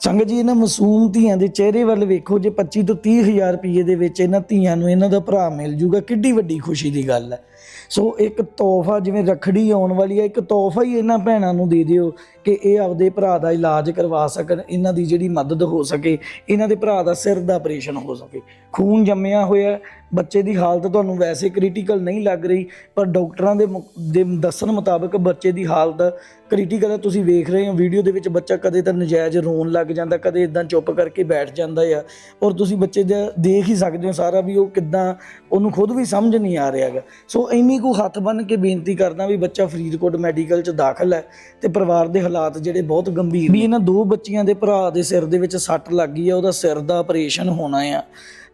ਸੰਗਤ ਜੀ, ਇਹਨਾਂ ਮਾਸੂਮ ਧੀਆਂ ਦੇ ਚਿਹਰੇ ਵੱਲ ਵੇਖੋ, ਜੇ 25 ਤੋਂ 30 ਹਜ਼ਾਰ ਰੁਪਏ ਦੇ ਵਿੱਚ ਇਹਨਾਂ ਧੀਆਂ ਨੂੰ ਇਹਨਾਂ ਦਾ ਭਰਾ ਮਿਲ ਜੂਗਾ, ਕਿੱਡੀ ਵੱਡੀ ਖੁਸ਼ੀ ਦੀ ਗੱਲ ਹੈ। ਸੋ ਇੱਕ ਤੋਹਫਾ ਜਿਵੇਂ ਰਖੜੀ ਆਉਣ ਵਾਲੀ ਹੈ, ਇੱਕ ਤੋਹਫਾ ਹੀ ਇਹਨਾਂ ਭੈਣਾਂ ਨੂੰ ਦੇ ਦਿਓ ਕਿ ਇਹ ਆਪਦੇ ਭਰਾ ਦਾ ਇਲਾਜ ਕਰਵਾ ਸਕਣ, ਇਹਨਾਂ ਦੀ ਜਿਹੜੀ ਮਦਦ ਹੋ ਸਕੇ, ਇਹਨਾਂ ਦੇ ਭਰਾ ਦਾ ਸਿਰ ਦਾ ਆਪਰੇਸ਼ਨ ਹੋ ਸਕੇ। ਖੂਨ ਜੰਮਿਆ ਹੋਇਆ ਬੱਚੇ ਦੀ ਹਾਲਤ ਤੁਹਾਨੂੰ ਵੈਸੇ ਕ੍ਰਿਟੀਕਲ ਨਹੀਂ ਲੱਗ ਰਹੀ, ਪਰ ਡਾਕਟਰਾਂ ਦੇ ਮੁ- ਦੇ ਦੱਸਣ ਮੁਤਾਬਕ ਬੱਚੇ ਦੀ ਹਾਲਤ ਕ੍ਰਿਟੀਕਲ ਹੈ। ਤੁਸੀਂ ਵੇਖ ਰਹੇ ਹੋ, ਵੀਡੀਓ ਦੇ ਵਿੱਚ ਬੱਚਾ ਕਦੇ ਤਾਂ ਨਜਾਇਜ਼ ਰੋਣ ਲੱਗ ਜਾਂਦਾ, ਕਦੇ ਇਦਾਂ ਚੁੱਪ ਕਰਕੇ ਬੈਠ ਜਾਂਦਾ ਆ। ਔਰ ਤੁਸੀਂ ਬੱਚੇ ਦਾ ਦੇਖ ਹੀ ਸਕਦੇ ਹੋ ਸਾਰਾ ਵੀ ਉਹ ਕਿੱਦਾਂ, ਉਹਨੂੰ ਖੁਦ ਵੀ ਸਮਝ ਨਹੀਂ ਆ ਰਿਹਾ ਸੋ ਇੰਨੀ ਕੁ ਹੱਥ ਬੰਨ ਕੇ ਬੇਨਤੀ ਕਰਦਾ ਵੀ ਬੱਚਾ ਫਰੀਦਕੋਟ ਮੈਡੀਕਲ 'ਚ ਦਾਖਲ ਹੈ ਤੇ ਪਰਿਵਾਰ ਦੇ ਹਾਲਾਤ ਜਿਹੜੇ ਬਹੁਤ ਗੰਭੀਰ ਵੀ ਇਹਨਾਂ ਦੋ ਬੱਚੀਆਂ ਦੇ ਭਰਾ ਦੇ ਸਿਰ ਦੇ ਵਿੱਚ ਸੱਟ ਲੱਗ ਗਈ ਆ, ਉਹਦਾ ਸਿਰ ਦਾ ਆਪਰੇਸ਼ਨ ਹੋਣਾ ਆ।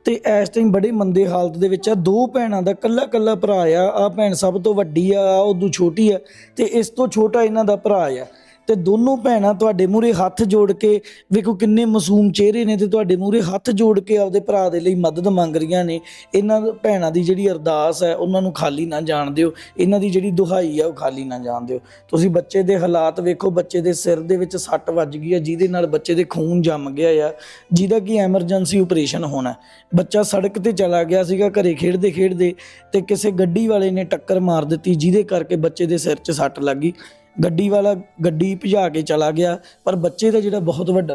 ਤੇ ਇਸ ਟਾਈਮ ਬੜੇ ਮੰਦੇ ਹਾਲਤ ਦੇ ਵਿੱਚ ਆ, ਦੋ ਭੈਣਾਂ ਦਾ ਕੱਲਾ ਕੱਲਾ ਭਰਾ ਆ। ਆ ਭੈਣ ਸਭ ਤੋਂ ਵੱਡੀ ਆ, ਆਹ ਉਦੋਂ ਛੋਟੀ ਆ। ਤੇ ਇਸ ਤੋਂ ਛੋਟਾ ਇਹਨਾਂ ਦਾ ਭਰਾ ਆ। ਤੇ ਦੋਨੋਂ ਭੈਣਾਂ ਤੁਹਾਡੇ ਮੂਹਰੇ ਹੱਥ ਜੋੜ ਕੇ ਵੇਖੋ ਕਿੰਨੇ ਮਾਸੂਮ ਚਿਹਰੇ ਨੇ ਤੇ ਤੁਹਾਡੇ ਮੂਹਰੇ ਹੱਥ ਜੋੜ ਕੇ ਆਪਦੇ ਭਰਾ ਦੇ ਲਈ ਮਦਦ ਮੰਗ ਰਹੀਆਂ ਨੇ। ਇਹਨਾਂ ਭੈਣਾਂ ਦੀ ਜਿਹੜੀ ਅਰਦਾਸ ਹੈ, ਉਹਨਾਂ ਨੂੰ ਖਾਲੀ ਨਾ ਜਾਣ ਦਿਓ। ਇਹਨਾਂ ਦੀ ਜਿਹੜੀ ਦੁਹਾਈ ਹੈ, ਉਹ ਖਾਲੀ ਨਾ ਜਾਣ ਦਿਓ। ਤੁਸੀਂ ਬੱਚੇ ਦੇ ਹਾਲਾਤ ਵੇਖੋ, ਬੱਚੇ ਦੇ ਸਿਰ ਦੇ ਵਿੱਚ ਸੱਟ ਵੱਜ ਗਈ ਹੈ, ਜਿਹਦੇ ਨਾਲ ਬੱਚੇ ਦੇ ਖੂਨ ਜੰਮ ਗਿਆ ਆ, ਜਿਹਦਾ ਕਿ ਐਮਰਜੈਂਸੀ ਆਪਰੇਸ਼ਨ ਹੋਣਾ ਬੱਚਾ ਸੜਕ ਤੇ ਚਲਾ ਗਿਆ ਸੀਗਾ, ਘਰੇ ਖੇਡਦੇ ਖੇਡਦੇ ਤੇ ਕਿਸੇ ਗੱਡੀ ਵਾਲੇ ਨੇ ਟੱਕਰ ਮਾਰ ਦਿੱਤੀ, ਜਿਹਦੇ ਕਰਕੇ ਬੱਚੇ ਦੇ ਸਿਰ 'ਚ ਸੱਟ ਲੱਗ ਗਈ। ਗੱਡੀ ਵਾਲਾ ਗੱਡੀ ਭਜਾ ਕੇ ਚਲਾ ਗਿਆ ਪਰ ਬੱਚੇ ਦਾ ਜਿਹੜਾ ਬਹੁਤ ਵੱਡਾ